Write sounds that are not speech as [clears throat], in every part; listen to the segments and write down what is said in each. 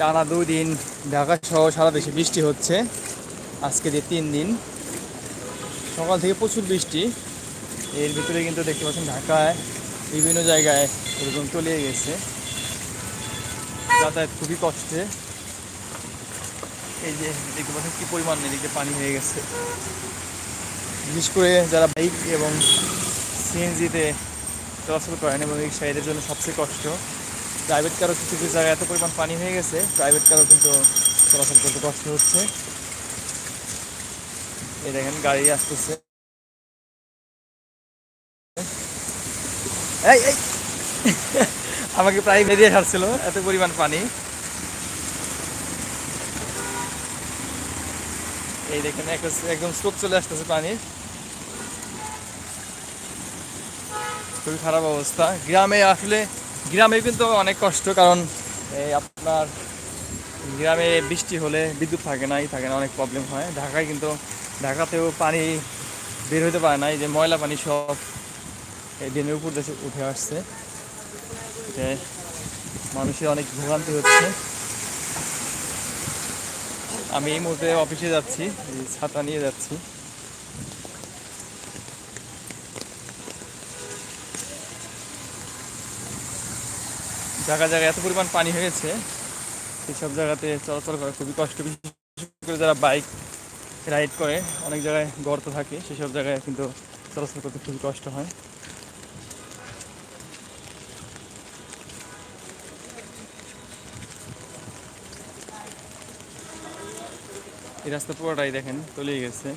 টানা দুই দিন ঢাকা সহ সারা দেশে বৃষ্টি হচ্ছে। আজকে যে তিন দিন, সকাল থেকে প্রচুর বৃষ্টি। এর ভিতরে কিন্তু দেখতে পাচ্ছেন ঢাকায় বিভিন্ন জায়গায় এরকম তলিয়ে গেছে। যাতায়াত খুবই কষ্টে। এই যে দেখতে পাচ্ছেন কি পরিমাণ এদিকে পানি হয়ে গেছে। বিশেষ করে যারা বাইক এবং সিএনজিতে চলাচল করেন এবং রিক্সা এদের জন্য সবচেয়ে কষ্ট। প্রাইভেট কারও কিছু কিছু জায়গায় এত পরিমাণ পানি হয়ে গেছে প্রাইভেট কারও কিন্তু চলাচল করতে কষ্ট হচ্ছে। এই দেখেন, গাড়ি আসতেছে। [laughs] আমাকে প্রায় বেরিয়ে ছাড়ছিল এত পরিমাণ পানি। এই দেখেন একদম স্রোত চলে আসতেছে পানির খুবই খারাপ অবস্থা। গ্রামে আসলে গ্রামে কিন্তু অনেক কষ্ট, কারণ এই আপনার গ্রামে বৃষ্টি হলে বিদ্যুৎ থাকে না থাকে না, অনেক প্রবলেম হয়। ঢাকায় কিন্তু, ঢাকাতেও পানি বের হতে পারে না, এই যে ময়লা পানি সব এই ড্রেনের উপর দেশে উঠে আসছে। মানুষের অনেক ভোগান্তি হচ্ছে। আমি এই মুহূর্তে অফিসে যাচ্ছি ছাতা নিয়ে যাচ্ছি। জায়গা জায়গায় এত পরিমাণ পানি হয়েছে, সেসব জায়গাতে চলাচল করা খুবই কষ্ট। বিশেষ করে যারা বাইক রাইড করে, অনেক জায়গায় গর্ত থাকে, সেসব জায়গায় কিন্তু চলাচল করতে খুবই কষ্ট হয়। এই রাস্তা পুরোটাই দেখেন, তলিয়ে গেছে।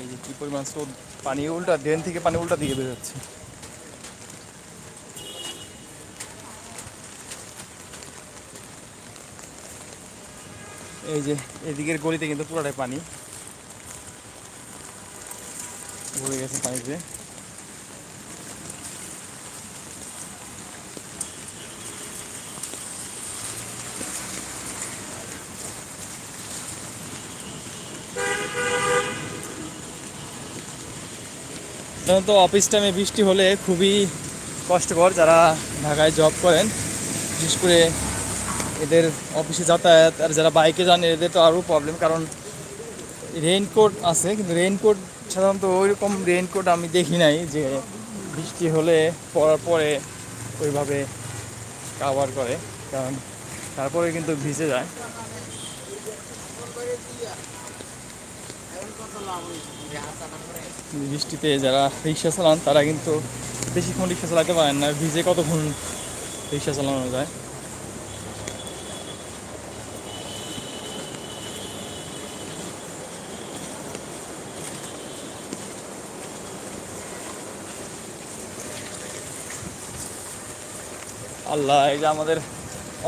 এই যে কি পরিমাণ স্রোত, পানি উল্টা, ড্রেন থেকে পানি উল্টা দিকে বের এই যে, এদিকের গলিতে কিন্তু পুরোটাই পানি। ভরে গেছে পানিতে সাধারণত অফিস টাইমে বৃষ্টি হলে খুবই কষ্টকর যারা ঢাকায় জব করেন, বিশেষ করে এদের অফিসে যাতায়াত আর যারা বাইকে যান, এদের তো আরও প্রবলেম কারণ রেইনকোট আছে, কিন্তু রেইনকোট সাধারণত ওইরকম রেইনকোট আমি দেখি নাই যে বৃষ্টি হলে পরার পরে ওইভাবে কাভার করে, কারণ তারপরে কিন্তু ভিজে যায়। বৃষ্টিতে যারা রিক্সা চালান, তারা কিন্তু বেশিক্ষণ রিক্সা চালাতে পারেন না, ভিজে কতক্ষণ রিক্সা চালানো যায়? আল্লাহ এই যে আমাদের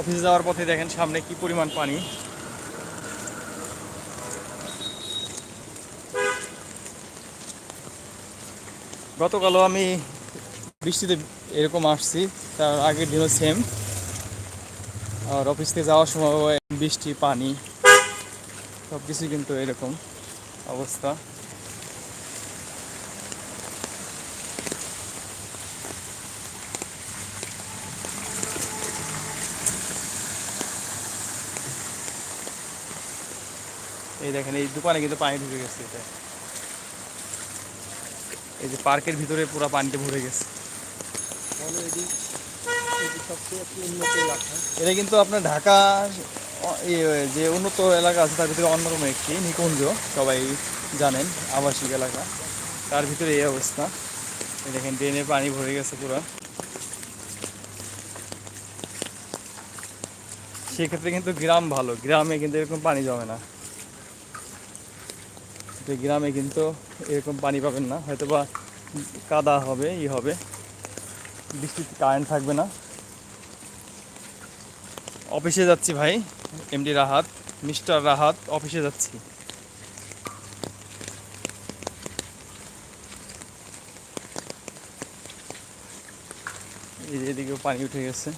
অফিসে যাওয়ার পথে দেখেন সামনে কি পরিমাণ পানি। গতকালও আমি বৃষ্টিতে এরকম আসছি, তার আগের দিনও সেম আর অফিস থেকে যাওয়ার সময় বৃষ্টি, পানি সব কিছুই কিন্তু এরকম অবস্থা। এই দেখেন এই দোকানে কিন্তু পানি ঢুকে গেছে এটা। এই যে পার্কের ভিতরে পুরো পানিতে ভরে গেছে। এটি কিন্তু আপনার ঢাকা যে উন্নত এলাকা আছে তার ভিতরে অন্যতম একটি নিকুঞ্জ সবাই জানেন আবাসিক এলাকা। তার ভিতরে এই অবস্থা। এই দেখেন ড্রেনে পানি ভরে গেছে পুরো। সেক্ষেত্রে কিন্তু গ্রাম ভালো গ্রামে কিন্তু এরকম পানি জমে না। যে গ্রামে কিন্তু এরকম পানি পাবেন না হয়তো বা কাদা হবে, ই হবে। বৃষ্টিতে কারেন্ট থাকবে না। অফিসে যাচ্ছি ভাই, এমডি রাহাত, মিস্টার রাহাত, অফিসে যাচ্ছি। এদিকেও পানি উঠে গেছে।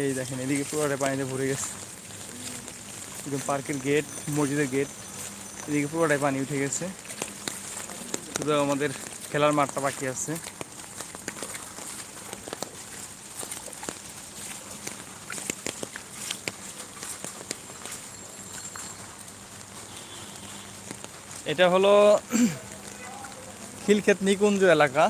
এই দেখেন, এদিকে পুরোটা পানিতে ভরে গেছে। একদম পার্কের গেট মসজিদের গেট এদিকে পুরোটাই পানি উঠে গেছে। শুধু আমাদের খেলার মাঠটা বাকি আছে। এটা হলো [clears throat] খিলক্ষেত নিকুঞ্জ এলাকা।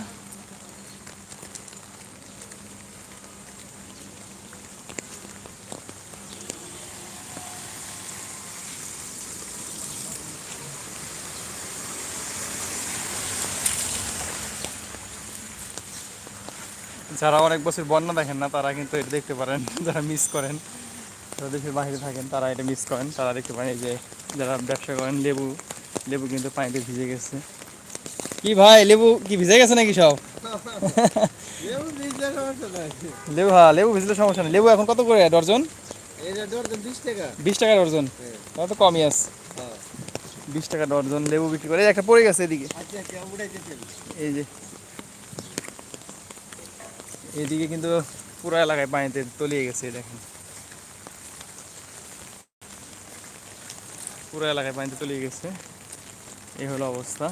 যারা অনেক বছর বন্যা দেখেন না তারা কিন্তু এটা দেখতে পারেন। [laughs] যারা মিস করেন যারা দেশের বাইরে থাকেন তারা এটা মিস করেন। তারা দেখতে পারেন এই যে যারা ব্যবসা করেন লেবু লেবু কিন্তু পানিতে ভিজে গেছে। কি ভাই লেবু কি ভিজে গেছে নাকি সব? লেবু হ্যাঁ লেবু ভিজলে সমস্যা নেই। লেবু এখন কত করে ডর্জন বিশ টাকা। ডর্জন হ্যাঁ। তাহলে তো কমই আছে। হ্যাঁ। বিশ টাকা ডর্জন লেবু বিক্রি করে। একটা পড়ে গেছে এদিকে। আচ্ছা উঠাইতেছেন এই যে এইদিকে কিন্তু পুরো এলাকায় পানিতে তলিয়ে গেছে দেখেন। পুরো এলাকায় পানিতে তলিয়ে গেছে। এই হলো অবস্থা।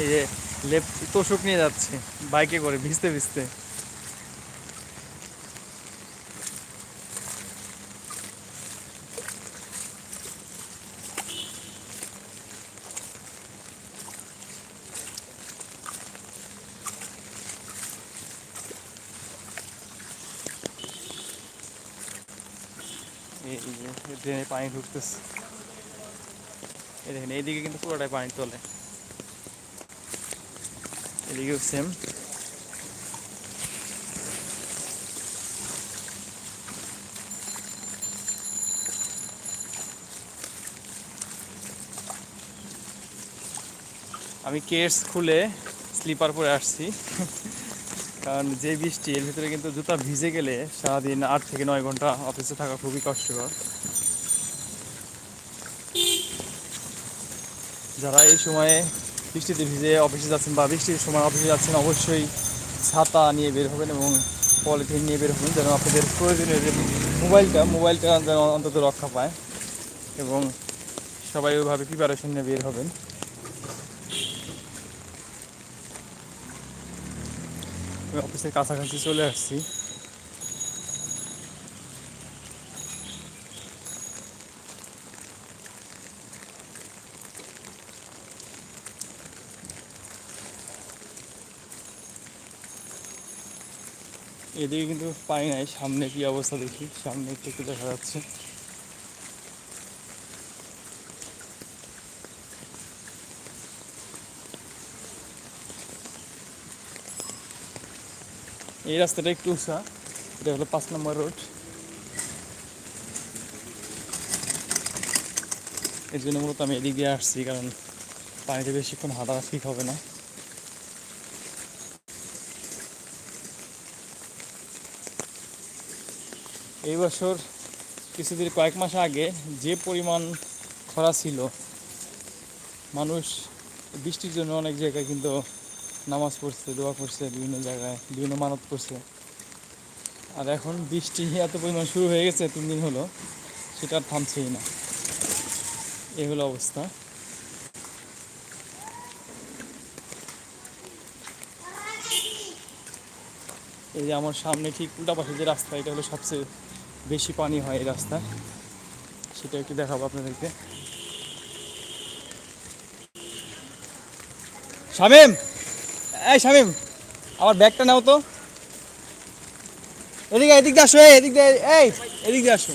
এই যে লেপ তোষক নিয়ে যাচ্ছে। বাইকে করে, ভিজতে ভিজতে। ড্রেনে পানি ঢুকতেছে। এই দেখেন, এইদিকে কিন্তু পুরোটাই পানি তোলে। এদিকেও সেম আমি কেস খুলে স্লিপার পরে আসছি। কারণ যে বৃষ্টি, এর ভিতরে কিন্তু জুতা ভিজে গেলে সারাদিন আট থেকে নয় ঘণ্টা অফিসে থাকা খুবই কষ্টকর। যারা এই সময়ে বৃষ্টিতে ভিজে অফিসে যাচ্ছেন বা বৃষ্টির সময় অফিসে যাচ্ছেন, অবশ্যই ছাতা নিয়ে বের হবেন এবং পলিথিন নিয়ে বের হবেন যেন আপনাদের প্রয়োজনীয় যে মোবাইলটা মোবাইলটা যেন অন্তত রক্ষা পায় এবং সবাই ওইভাবে প্রিপারেশন নিয়ে বের হবেন। অফিসের কাছাকাছি চলে আসছি। এদিকে কিন্তু পাই নাই, সামনে কি অবস্থা দেখি, সামনে একটু একটু দেখা যাচ্ছে। এই রাস্তাটা একটু উঁচা, এটা হলো পাঁচ নম্বর রোড। এর জন্য মূলত আমি এদিক দিয়ে আসছি, কারণ পানিতে বেশিক্ষণ হাঁটা ঠিক হবে না। এই বছর কিছুদিন কয়েক মাস আগে যে পরিমাণ খরা ছিল, মানুষ বৃষ্টির জন্য অনেক জায়গায় কিন্তু নামাজ পড়ছে, দোয়া করছে বিভিন্ন জায়গায় বিভিন্ন মানত করছে আর এখন বৃষ্টি এত পরিমাণ শুরু হয়ে গেছে, তিন দিন হলো, সেটা আর থামছেই না। এই হলো অবস্থা। এই যে আমার সামনে ঠিক উল্টা পাশে যে রাস্তা, এটা হলো সবচেয়ে বেশি পানি হয় এই রাস্তায়। সেটা একটু দেখাবো আপনাদেরকে। শামিম! এই শামিম, আমার ব্যাগটা নাও তো। এদিকে, এদিক দিয়ে আসো এদিক দিয়ে, এই এদিক দিয়ে আসো।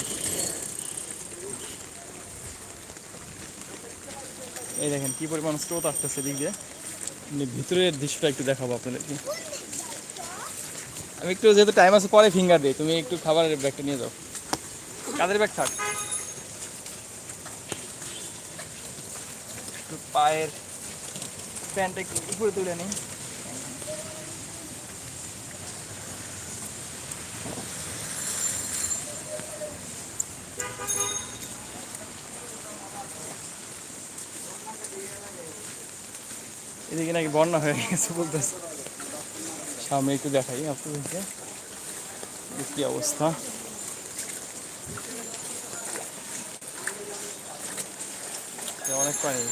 এই দেখেন কি পরিমাণ স্রোত আসতেছে এদিক দিয়ে। ভিতরের দৃশ্যটা একটু দেখাবো আপনাদেরকে। আমি একটু যেহেতু টাইম আছে, পরে ফিঙ্গার দিই। তুমি একটু খাবারের ব্যাগটা নিয়ে যাও। কাদের ব্যাগ থাক? পায়ের প্যান্টটা একটু উপরে তুলে নিই। এদিকে নাকি বন্যা হয়ে গেছে বলতেছে। সামনে একটু দেখাই আপনাদেরকে। কি অবস্থা? অনেক পানি।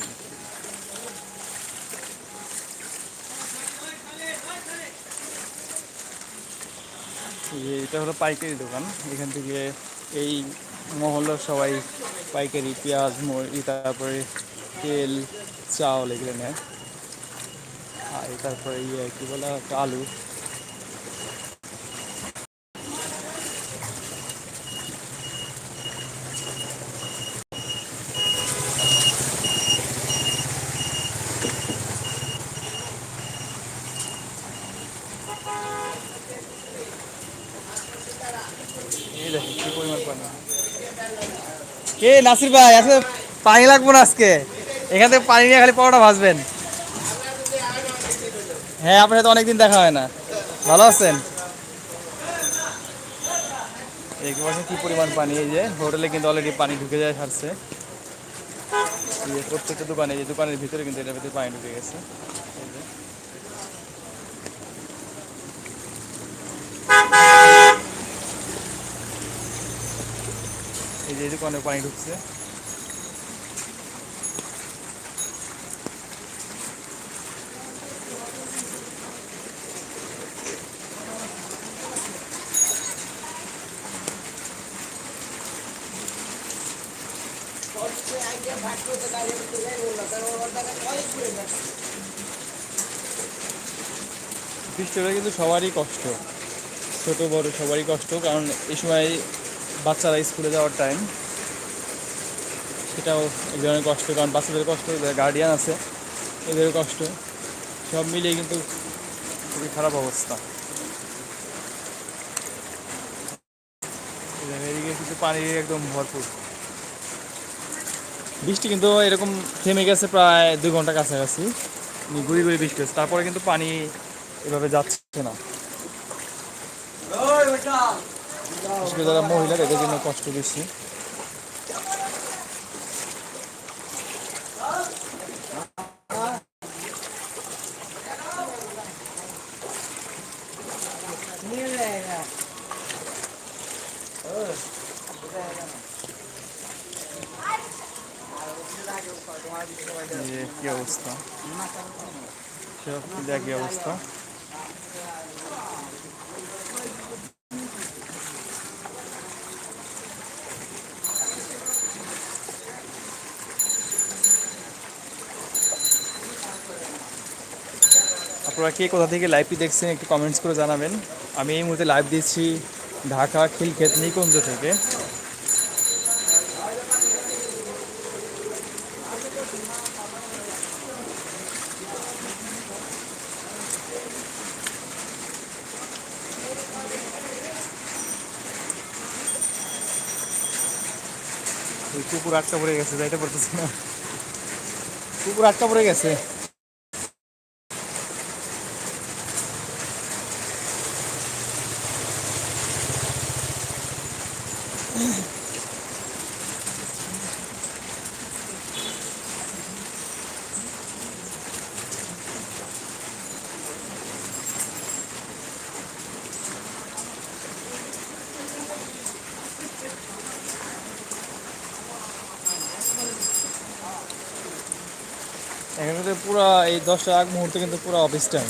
এটা হলো পাইকারি দোকান। এখান থেকে এই মহল্লার সবাই পাইকারি, পেঁয়াজ মরি তারপরে তেল, চাউল এগুলো নেয়। আর তারপরে ইয়ে কী বলে, আলু এই দেখেন কি পরিমাণ পানি কে নাসির ভাই, আজকে পানি লাগবো না আজকে। এখান থেকে পানি নিয়ে খালি পরোটা ভাজবেন। হ্যাঁ আপনার সাথে অনেকদিন দেখা হয় না। ভালো আছেন? এই বছর কি পরিমাণ পানি? এই যে হোটেলে কিন্তু অলরেডি পানি ঢুকে যায়, ছাড়ছে। প্রত্যেকটা দোকানে যে দোকানের ভিতরে কিন্তু এটার ভিতরে পানি ঢুকে গেছে। এই যে। এই দোকানে পানি ঢুকছে বৃষ্টি কিন্তু সবারই কষ্ট, ছোট বড় সবারই কষ্ট, কারণ এই সময় বাচ্চারা স্কুলে যাওয়ার টাইম সেটাও এক ধরনের কষ্ট কারণ বাচ্চাদের কষ্ট গার্ডিয়ান আছে এদেরও কষ্ট সব মিলিয়ে কিন্তু খুবই খারাপ অবস্থা। এদিকে কিন্তু পানি একদম ভরপুর। বৃষ্টি কিন্তু এরকম থেমে গেছে প্রায় দুই ঘণ্টা কাছাকাছি। গুড়ি গুড়ি বৃষ্টি হচ্ছে। তারপরে কিন্তু পানি এভাবে যাচ্ছে না। বিশেষ যারা মহিলা এদের জন্য কষ্ট বেশি। কি অবস্থা? একই অবস্থা? আপনারা কে কোথা থেকে লাইভটি দেখছেন একটু কমেন্টস করে জানাবেন। আমি এই মুহূর্তে লাইভ দিচ্ছি ঢাকা খিলক্ষেত নিকুঞ্জ থেকে। কুকুর আটকা পড়ে গেছে, যাইতে পারতেছি না। কুকুর আটকা পড়ে গেছে। পুরো এই দশটা আগ মুহূর্তে কিন্তু পুরো অফিস টাইম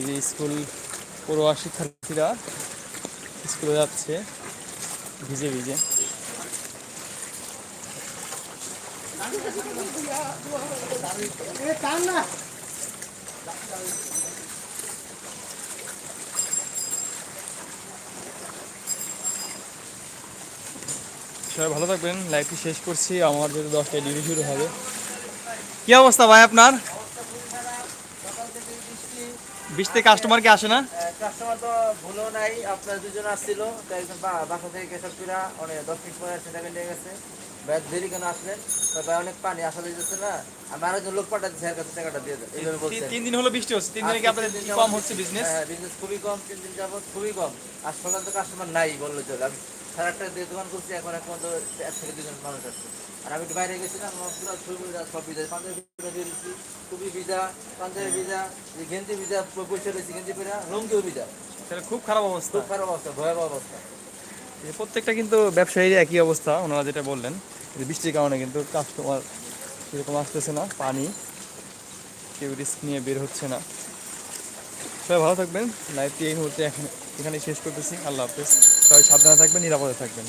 এই যে স্কুল পড়ুয়া শিক্ষার্থীরা স্কুলে যাচ্ছে, ভিজে ভিজে। সবাই ভালো থাকবেন, লাইভটি শেষ করছি, আমার যেহেতু দশটায় ডিউটি শুরু হবে। কি অবস্থা ভাই আপনার? বৃষ্টি কাস্টমার কি আসে না? কাস্টমার তো ভুলও নাই আপনার দুজন আসছিল তো একজন বাসা থেকে কেশবপুরা অনেক দশ মিনিট পরে সেটা নিয়ে গেছে। ভাই দেরি কেন আসলেন? তো ভাই অনেক পানি আসা দিতেছে না। আমি আরেকজন লোক পাঠাতে চাই কাছে টাকাটা দিয়ে দেয় এইভাবে বলছে তিন- দিন হলো বৃষ্টি হচ্ছে তিন দিনে কি আপনাদের কম হচ্ছে বিজনেস হ্যাঁ বিজনেস খুবই কম তিন দিন যাবত খুবই কম। আর সকাল তো কাস্টমার নাই বললে চলে আমি আটটা দিয়ে দোকান করছি এখন এখন তো এক থেকে দুজন মানুষ আসছে আর আমি বাইরে গেছিলাম পুরো ছবি সব ভিজা পাঞ্জাবি ভিজা দিচ্ছি খুবই ভিজা পাঞ্জাবি ভিজা এই গেঞ্জি ভিজা পয়সা রয়েছে গেঞ্জি পেরা লঙ্গিও ভিজা তাহলে খুব খারাপ অবস্থা। খুব খারাপ অবস্থা ভয়াবহ অবস্থা। প্রত্যেকটা কিন্তু ব্যবসায়ীর একই অবস্থা ওনারা যেটা বললেন যে বৃষ্টির কারণে কিন্তু কাস্টমার সেরকম আসতেছে না পানি। কেউ রিস্ক নিয়ে বের হচ্ছে না। সবাই ভালো থাকবেন। লাইভটি এই মুহূর্তে এখানে এখানেই শেষ করতেছি। আল্লাহ হাফেজ। সবাই সাবধানে থাকবেন নিরাপদে থাকবেন।